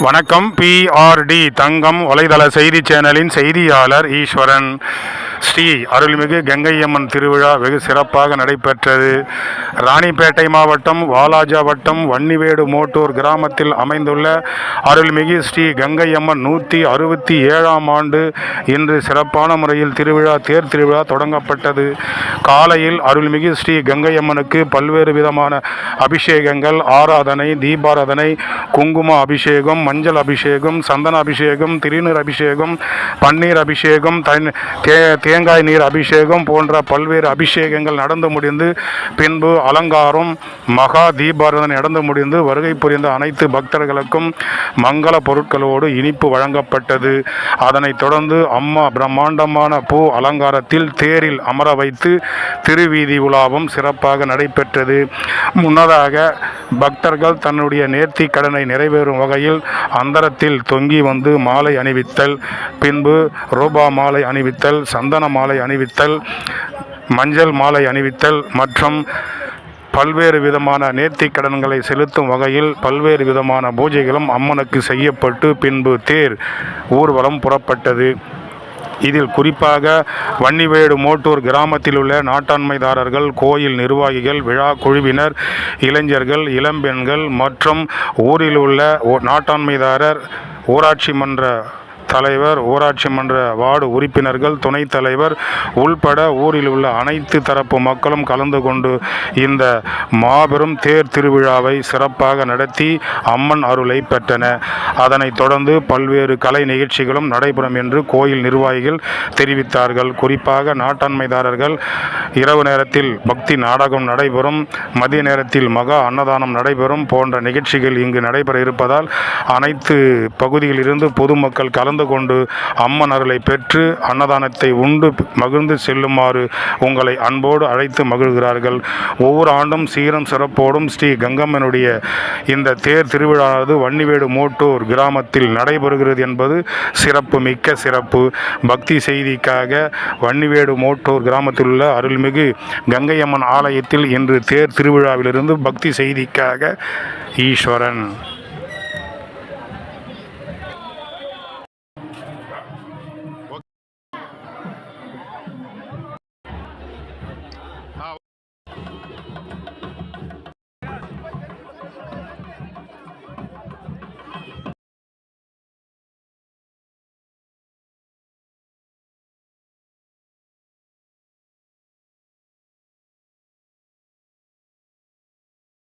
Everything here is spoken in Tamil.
வணக்கம். பிஆர்டி தங்கம் வலைதள செய்தி சேனலின் செய்தியாளர் ஈஸ்வரன். ஸ்ரீ அருள்மிகு கங்கையம்மன் திருவிழா வெகு சிறப்பாக நடைபெற்றது. ராணிப்பேட்டை மாவட்டம் வாலாஜா வட்டம் வன்னிவேடு மோட்டூர் கிராமத்தில் அமைந்துள்ள அருள்மிகு ஸ்ரீ கங்கையம்மன் நூற்றி அறுபத்தி ஏழாம் ஆண்டு இன்று சிறப்பான முறையில் திருவிழா தேர் திருவிழா தொடங்கப்பட்டது. காலையில் அருள்மிகு ஸ்ரீ கங்கையம்மனுக்கு பல்வேறு விதமான அபிஷேகங்கள் ஆராதனை தீபாராதனை குங்கும அபிஷேகம் மஞ்சள் அபிஷேகம் சந்தன அபிஷேகம் திருநீர் அபிஷேகம் பன்னீர் அபிஷேகம் தன் தே தேங்காய் நீர் அபிஷேகம் போன்ற பல்வேறு அபிஷேகங்கள் நடந்து முடிந்து பின்பு அலங்காரம் மகா தீபாரதனை நடந்து முடிந்து வருகை புரிந்த அனைத்து பக்தர்களுக்கும் மங்கள பொருட்களோடு இனிப்பு வழங்கப்பட்டது. அதனைத் தொடர்ந்து அம்மா பிரம்மாண்டமான பூ அலங்காரத்தில் தேரில் அமர வைத்து திருவீதி உலாவும் சிறப்பாக நடைபெற்றது. முன்னதாக பக்தர்கள் தன்னுடைய நேர்த்தி கடனை நிறைவேறும் வகையில் அந்தரத்தில் தொங்கி வந்து மாலை அணிவித்தல் பின்பு ரூபா மாலை அணிவித்தல் சந்த சந்தன மாலை அணிவித்தல் மஞ்சள் மாலை அணிவித்தல் மற்றும் பல்வேறு விதமான நேர்த்திக் கடன்களை செலுத்தும் வகையில் பல்வேறு விதமான பூஜைகளும் அம்மனுக்கு செய்யப்பட்டு பின்பு தேர் ஊர்வலம் புறப்பட்டது. இதில் குறிப்பாக வன்னிவேடு மோட்டூர் கிராமத்தில் உள்ள நாட்டாண்மைதாரர்கள் கோயில் நிர்வாகிகள் விழா குழுவினர் இளைஞர்கள் இளம்பெண்கள் மற்றும் ஊரில் உள்ள நாட்டாண்மைதாரர் ஊராட்சி மன்ற தலைவர் ஊராட்சி மன்ற வார்டு உறுப்பினர்கள் துணைத் தலைவர் உள்பட ஊரில் உள்ள அனைத்து தரப்பு மக்களும் கலந்து கொண்டு இந்த மாபெரும் தேர் திருவிழாவை சிறப்பாக நடத்தி அம்மன் அருளை பெற்றன. அதனைத் தொடர்ந்து பல்வேறு கலை நிகழ்ச்சிகளும் நடைபெறும் என்று கோயில் நிர்வாகிகள் தெரிவித்தார்கள். குறிப்பாக நாட்டாண்மைதாரர்கள் இரவு நேரத்தில் பக்தி நாடகம் நடைபெறும் மதிய நேரத்தில் மகா அன்னதானம் நடைபெறும் போன்ற நிகழ்ச்சிகள் இங்கு நடைபெற இருப்பதால் அனைத்து பகுதியிலிருந்து பொதுமக்கள் கலந்து கொண்டு அம்மன் அருளை பெற்று அன்னதானத்தை உண்டு மகிழ்ந்து செல்லுமாறு உங்களை அன்போடு அழைத்து மகிழ்கிறார்கள். ஒவ்வொரு ஆண்டும் சீரம் சிறப்போடும் ஸ்ரீ கங்கம்மனுடைய இந்த தேர் திருவிழாவது வன்னிவேடு மோட்டூர் கிராமத்தில் நடைபெறுகிறது என்பது சிறப்பு மிக்க சிறப்பு. பக்தி செய்திக்காக வன்னிவேடு மோட்டூர் கிராமத்தில் உள்ள அருள்மிகு கங்கையம்மன் ஆலயத்தில் இன்று தேர் திருவிழாவிலிருந்து பக்தி செய்திக்காக ஈஸ்வரன்.